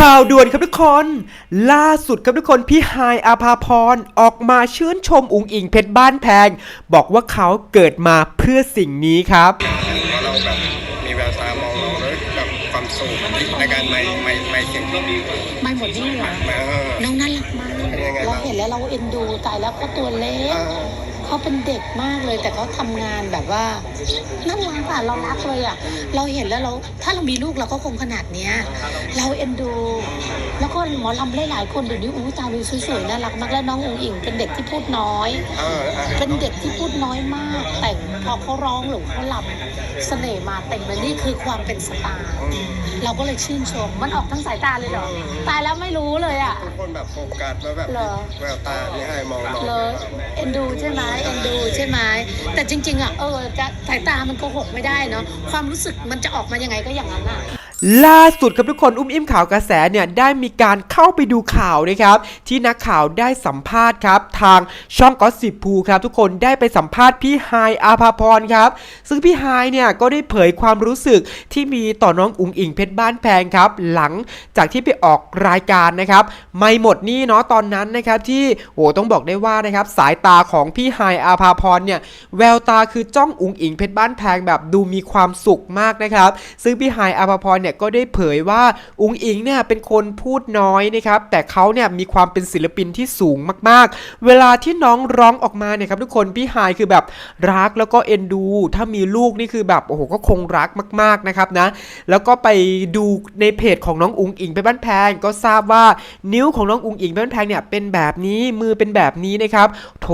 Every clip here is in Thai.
ข่าวด่วนครับทุกคน ล่าสุดครับทุกคนพี่ไฮายอาภาพรออกมาชื่นชมอุงอิงเพชรบ้านแพง บอกว่าเขาเกิดมาเพื่อสิ่งนี้ครับว่าเราแบบมีแววตามองเราแล้วแบบความสุขในการไม่ไม่ไม่เสียงที่ดีไม่หมดนี่เหรอเออน้องน่ารักมากเป็นยังไงเราบ้างเห็นแล้วเราเอ็นดูตายแล้วเขาตัวเล็เอกอ เขาเป็นเด็กมากเลย แต่เขาทำงานแบบว่าน่ารักอะเรารักเลยอะเราเห็นแล้วเราถ้าเรามีลูกเราก็คงขนาดเนี้ยเราเอ็นดูแล้วก็หมอลำหลายๆคนเดี๋ยวนี้อู้ตาดูสวยๆน่ารักมากแล้วน้องอุ๋งอิงเป็นเด็กที่พูดน้อยเออเออเป็นเด็กที่พูดน้อยมาก แต่พอเขาร้องหรือเขาลำเสน่ห์มาเต็มเลยนี่คือความเป็นสตาร์อืมเราก็เลยชื่นชม มันออกทั้งสายตาเลยเหรอตายแล้วไม่รู้เลยอะทุกคนแบบโฟกัสแล้วแบบเหรอแววตาที่ให้มองน้องเลยเอ็นดูใช่ไหมเอ็นดูใช่ไหมแต่จริง ๆอะเออจะสายตามันโกหกไม่ได้เนาะความรู้สึกมันจะออกมายังไงก็อย่างนั้นอะ ล่าสุดครับทุกคนอุ้มอิ่มข่าวกระแสเนี่ยได้มีการเข้าไปดูข่าวนะครับ ที่นักข่าวได้สัมภาษณ์ครับทางช่องก็สิบพูครับ ทุกคนได้ไปสัมภาษณ์พี่ไฮอาภาพรครับ ซึ่งพี่ไฮเนี่ยก็ได้เผยความรู้สึกที่มีต่อน้องอุ๋งอิงเพชรบ้านแพงครับ หลังจากที่ไปออกรายการนะครับ ไม่หมดนี่เนาะตอนนั้นนะครับที่โอ้ต้องบอกได้ว่านะครับสายตาของพี่ไฮอาภาพรเนี่ยแววตาคือจ้องอุ๋งอิงเพชรบ้านแพงแบบดูมีความสุขมากนะครับ ซึ่งพี่ไฮอาภาพรเนี่ยก็ได้เผยว่าอุงอิงเนี่ยเป็นคนพูดน้อยนะครับแต่เขาเนี่ยมีความเป็นศิลปินที่สูงมากๆ เวลาที่น้องร้องออกมาเนี่ยครับทุกคนพี่ไฮายคือแบบรักแล้วก็เอ็นดู ถ้ามีลูกนี่คือแบบโอ้โหก็คงรักมากๆนะครับนะแล้วก็ไปดูในเพจของน้องอุงอิงเพชรบ้านแพงก็ทราบว่านิ้วของน้องอุงอิงเพชรบ้านแพงเนี่ยเป็นแบบนี้มือเป็นแบบนี้นะครับโถ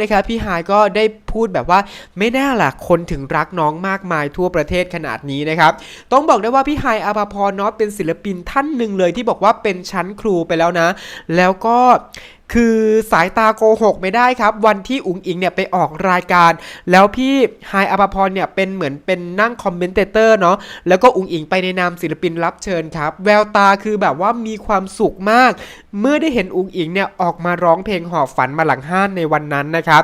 นะครับพี่ไฮายก็ได้ พูดแบบว่าไม่แน่ล่ะคนถึงรักน้องมากมายทั่วประเทศขนาดนี้นะครับต้องบอกได้ว่าพี่ไฮอาภาพรเนาะเป็นศิลปินท่านหนึ่งเลยที่บอกว่าเป็นชั้นครูไปแล้วนะ แล้วก็ คือสายตาโกหกไม่ได้ครับ วันที่อุ๋งอิงเนี่ยไปออกรายการ แล้วพี่ไฮอภพรเนี่ยเป็นเหมือนเป็นนั่งคอมเมนเตอร์เนาะแล้วก็อุ๋งอิงไปในนามศิลปินรับเชิญครับ แววตาคือแบบว่ามีความสุขมาก เมื่อได้เห็นอุ๋งอิงเนี่ยออกมาร้องเพลงหอบฝันมาหลังห้านในวันนั้นนะครับ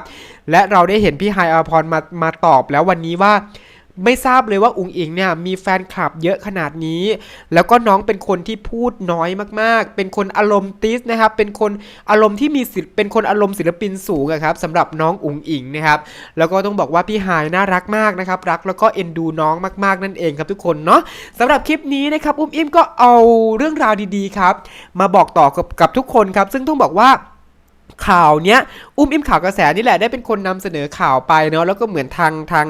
และเราได้เห็นพี่ไฮอภพรมามาตอบแล้ววันนี้ว่า ไม่ทราบเลยว่าอุ๋งอิงเนี่ยมีแฟนคลับเยอะขนาดนี้ แล้วก็น้องเป็นคนที่พูดน้อยมากๆ เป็นคนอารมณ์ติสนะครับ เป็นคนอารมณ์ที่มีศิลป์เป็นคนอารมณ์ศิลปินสูงครับสำหรับน้องอุ๋งอิงนะครับ แล้วก็ต้องบอกว่าพี่หายน่ารักมากนะครับ รักแล้วก็เอ็นดูน้องมากๆนั่นเองครับทุกคนเนาะสำหรับคลิปนี้นะครับอุ้มอิมก็เอาเรื่องราวดีๆครับ มาบอกต่อกับกับทุกคนครับ ซึ่งต้องบอกว่า ข่าวเนี้ยอุ้มอิมข่าวกระแสนี่แหละได้เป็นคนนำเสนอข่าวไปเนาะแล้วก็เหมือนทางทาง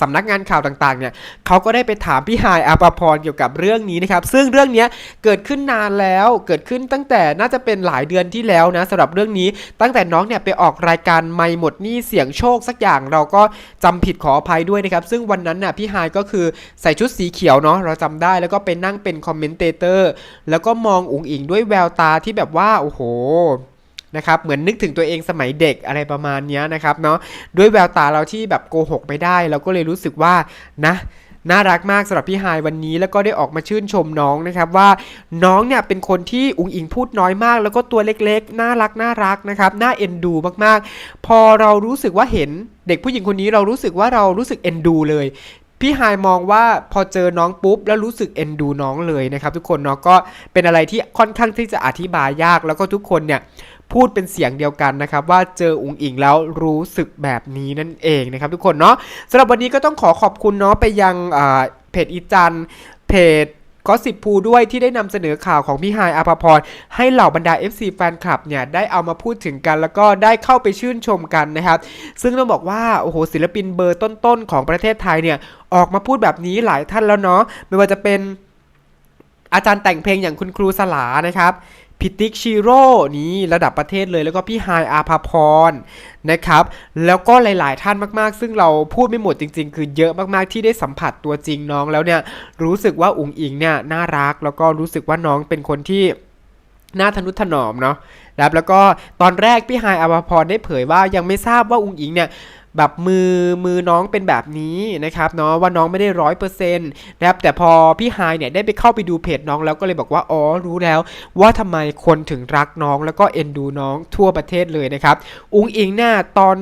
สำนักงานข่าวต่างๆเนี่ยเขาก็ได้ไปถามพี่ฮายอาภพรเกี่ยวกับเรื่องนี้นะครับ ซึ่งเรื่องนี้เกิดขึ้นนานแล้วเกิดขึ้นตั้งแต่น่าจะเป็นหลายเดือนที่แล้วนะสำหรับเรื่องนี้ตั้งแต่น้องเนี่ยไปออกรายการไม่หมดนี้เสียงโชคสักอย่างเราก็จำผิดขออภัยด้วยนะครับ ซึ่งวันนั้นน่ะพี่ฮายก็คือใส่ชุดสีเขียวเนาะเราจำได้แล้วก็ไปนั่งเป็นคอมเมนเตเตอร์แล้วก็มองอุ๋งอิงด้วยแววตาที่แบบว่าโอ้โห นะครับเหมือนนึกถึงตัวเองสมัยเด็กอะไรประมาณนี้นะครับเนาะด้วยแววตาเราที่แบบโกหกไม่ได้ เราก็เลยรู้สึกว่านะน่ารักมากสำหรับพี่ไฮวันนี้แล้วก็ได้ออกมาชื่นชมน้องนะครับว่าน้องเนี่ยเป็นคนที่อุ๋งอิงพูดน้อยมาก แล้วก็ตัวเล็กๆ น่ารักน่ารักนะครับน่าเอ็นดูมากๆ พอเรารู้สึกว่าเห็นเด็กผู้หญิงคนนี้เรารู้สึกว่าเรารู้สึกเอ็นดูเลยพี่ไฮมองว่าพอเจอน้องปุ๊บ แล้วรู้สึกเอ็นดูน้องเลยนะครับทุกคนเนาะก็เป็นอะไรที่ค่อนข้างที่จะอธิบายยากแล้วก็ทุกคนเนี่ย พูดเป็นเสียงเดียวกันนะครับ ว่าเจออุงอิงแล้วรู้สึกแบบนี้นั่นเองนะครับทุกคนเนาะสำหรับวันนี้ก็ต้องขอขอบคุณเนาะไปยังเพจอีจันเพจก็สิบพูด้วยที่ได้นำเสนอข่าวของพี่ไฮายอาภพรให้เหล่าบรรดา FC แฟนคลับเนี่ยได้เอามาพูดถึงกัน แล้วก็ได้เข้าไปชื่นชมกันนะครับ ซึ่งต้องบอกว่าโอ้โหศิลปินเบอร์ต้นๆของประเทศไทยเนี่ยออกมาพูดแบบนี้หลายท่านแล้วเนาะไม่ว่าจะเป็นอาจารย์แต่งเพลงอย่างคุณครูสลานะครับ พิติกชิโร่นี่ระดับประเทศเลยแล้วก็พี่ไฮอาภาพรนะครับ แล้วก็หลาย ๆ ท่านมาก ๆ ซึ่งเราพูดไม่หมดจริง ๆ คือเยอะมาก ๆ ที่ได้สัมผัสตัวจริงน้องแล้วเนี่ย รู้สึกว่าอุ๋งอิงเนี่ยน่ารัก แล้วก็รู้สึกว่าน้องเป็นคนที่น่าทนุถนอมเนาะนะครับแล้วก็ตอนแรกพี่ไฮอาภาพรได้เผยว่ายังไม่ทราบว่าอุงอิงเนี่ย แบบมือมือน้องเป็นแบบนี้นะครับเนาะว่าน้องไม่ได้ร้อยเปอร์เซ็นต์นะครับแต่พอพี่ไฮเนี่ยได้ไปเข้าไปดูเพจน้องแล้วก็เลยบอกว่าอ๋อรู้แล้ว ว่าทำไมคนถึงรักน้องแล้วก็เอ็นดูน้องทั่วประเทศเลยนะครับอุ้งอิงเนี่ยตอน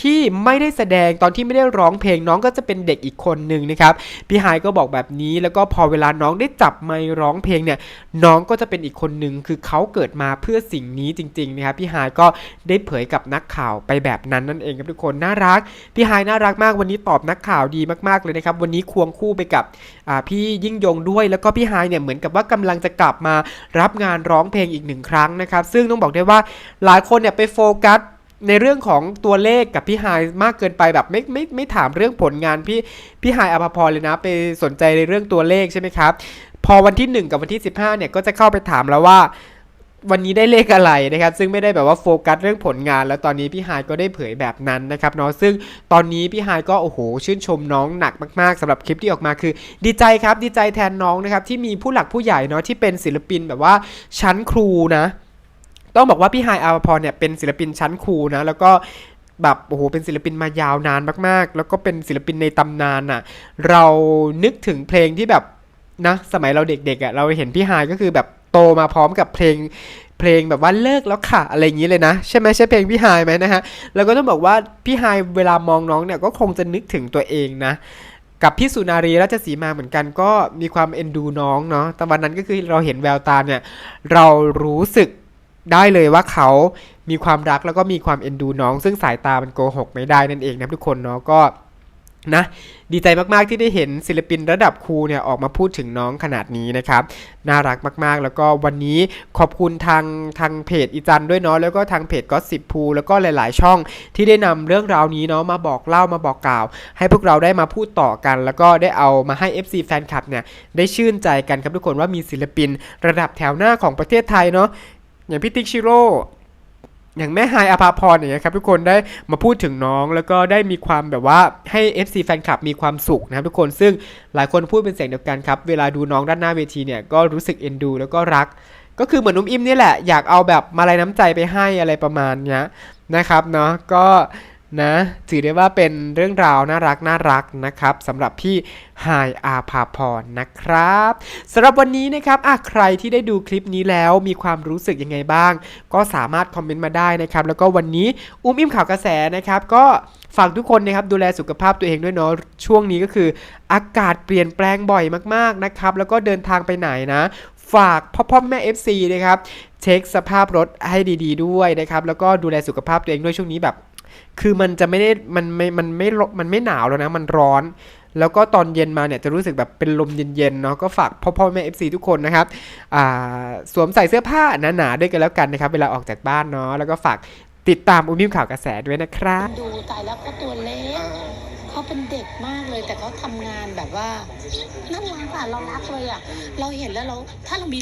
ที่ไม่ได้แสดงตอนที่ไม่ได้ร้องเพลงน้องก็จะเป็นเด็กอีกคนหนึ่งนะครับพี่ไฮก็บอกแบบนี้แล้วก็พอเวลาน้องได้จับไมค์ร้องเพลงเนี่ยน้องก็จะเป็นอีกคนหนึ่งคือเขาเกิดมาเพื่อสิ่งนี้จริงๆนะครับพี่ไฮก็ได้เผยกับนักข่าวไปแบบนั้นนั่นเองครับทุกคนน่ารักพี่ไฮายน่ารักมากวันนี้ตอบนักข่าวดีมากๆเลยนะครับวันนี้ควงคู่ไปกับพี่ยิ่งยงด้วย แล้วก็พี่ไฮายเนี่ยเหมือนกับว่ากำลังจะกลับมารับงานร้องเพลงอีกหนึ่งครั้งนะครับซึ่งต้องบอกได้ว่าหลายคนเนี่ยไปโฟกัสในเรื่องของตัวเลขกับพี่ไฮายมากเกินไปแบบไม่ไม่ไม่ถามเรื่องผลงานพี่พี่ไฮายอภพรเลยนะ ไปสนใจในเรื่องตัวเลขใช่ไหมครับ พอวันที่ 1 กับวันที่ 15เนี่ยก็จะเข้าไปถามแล้วว่า วันนี้ได้เลขอะไรนะครับ ซึ่งไม่ได้แบบว่าโฟกัสเรื่องผลงาน แล้วตอนนี้พี่ไฮายก็ได้เผยแบบนั้นนะครับเนาะซึ่งตอนนี้พี่ไฮายก็โอ้โหชื่นชมน้องหนักมากๆสำหรับคลิปที่ออกมาคือ ดีใจครับดีใจแทนน้องนะครับที่มีผู้หลักผู้ใหญ่เนาะที่เป็นศิลปินแบบว่าชั้นครูนะต้องบอกว่าพี่ไฮายอาภพรเนี่ยเป็นศิลปินชั้นครูนะแล้วก็แบบโอ้โหเป็นศิลปินมายาวนานมากๆ แล้วก็เป็นศิลปินในตำนานอะ เรานึกถึงเพลงที่แบบนะสมัยเราเด็กๆอะเราเห็นพี่ไฮายก็คือแบบ โตมาพร้อมกับเพลงเพลงแบบว่าเลิกแล้วค่ะ อะไรอย่างนี้เลยนะ ใช่ไหมใช่เพลงพี่ไฮไหมนะฮะแล้วก็ต้องบอกว่าพี่ไฮเวลามองน้องเนี่ยก็คงจะนึกถึงตัวเองนะกับพี่สุนารีราชสีมาเหมือนกันก็มีความเอ็นดูน้องเนาะแต่วันนั้นก็คือเราเห็นแววตาเนี่ยเรารู้สึกได้เลยว่าเขามีความรักแล้วก็มีความเอ็นดูน้อง ซึ่งสายตามันโกหกไม่ได้นั่นเองนะทุกคนเนาะก็ นะดีใจมาก ๆ ที่ได้เห็นศิลปินระดับครูเนี่ยออกมาพูดถึงน้องขนาดนี้นะครับน่ารักมาก ๆ แล้วก็วันนี้ขอบคุณทางทางเพจอีจันด้วยเนาะแล้วก็ทางเพจก็สิบภูแล้วก็หลาย ๆ ช่องที่ได้นำเรื่องราวนี้เนาะมาบอกเล่ามาบอกกล่าว ให้พวกเราได้มาพูดต่อกัน แล้วก็ได้เอามาให้ FC แฟนคลับเนี่ยได้ชื่นใจกันครับทุกคนว่ามีศิลปินระดับแถวหน้าของประเทศไทยเนาะอย่างพี่ติ๊กชิโร่ อย่างแม่ไฮายอภาพรอย่างเงี้ยครับทุกคนได้มาพูดถึงน้องแล้วก็ได้มีความแบบว่าให้ FC แฟนคลับมีความสุขนะครับทุกคนซึ่งหลายคนพูดเป็นเสียงเดียวกันครับ เวลาดูน้องด้านหน้าเวทีเนี่ยก็รู้สึกเอ็นดู แล้วก็รัก ก็คือเหมือนนุ่มอิ่มนี่แหละอยากเอาแบบมาลายน้ำใจไปให้อะไรประมาณเนี้ยนะครับเนาะก็ นะถือได้ว่าเป็นเรื่องราวน่ารักน่ารักนะครับสำหรับพี่ไฮอาภาพรนะครับสำหรับวันนี้นะครับอะใครที่ได้ดูคลิปนี้แล้วมีความรู้สึกยังไงบ้าง ก็สามารถคอมเมนต์มาได้นะครับ แล้วก็วันนี้อุ้มอิ่มข่าวกระแสนะครับก็ฝากทุกคนนะครับดูแลสุขภาพตัวเองด้วยเนาะช่วงนี้ก็คือ อากาศเปลี่ยนแปลงบ่อยมากๆนะครับแล้วก็เดินทางไปไหนนะ ฝากพ่อพ่อแม่ FC นะครับเช็คสภาพรถให้ดี ๆ ด้วยนะครับแล้วก็ดูแลสุขภาพตัวเองด้วยช่วงนี้แบบ คือมันจะไม่ได้มันไม่มันไม่ร้อนมันไม่หนาวแล้วนะมันร้อน แล้วก็ตอนเย็นมาเนี่ยจะรู้สึกแบบเป็นลมเย็นๆเนาะก็ฝากพ่อพ่อแม่ FC ทุกคนนะครับอ่าสวมใส่เสื้อผ้าหนาๆด้วยกันแล้วกันนะครับเวลาออกจากบ้านเนาะแล้วก็ฝากติดตามอุ้มยิ้มข่าวกระแสด้วยนะครับดูตายแล้วเขาตัวเล็กเขาเป็นเด็กมากเลยแต่เขาทำงานแบบว่าน่ารักอะเรารักเลยอะเราเห็นแล้วเราถ้าเรามี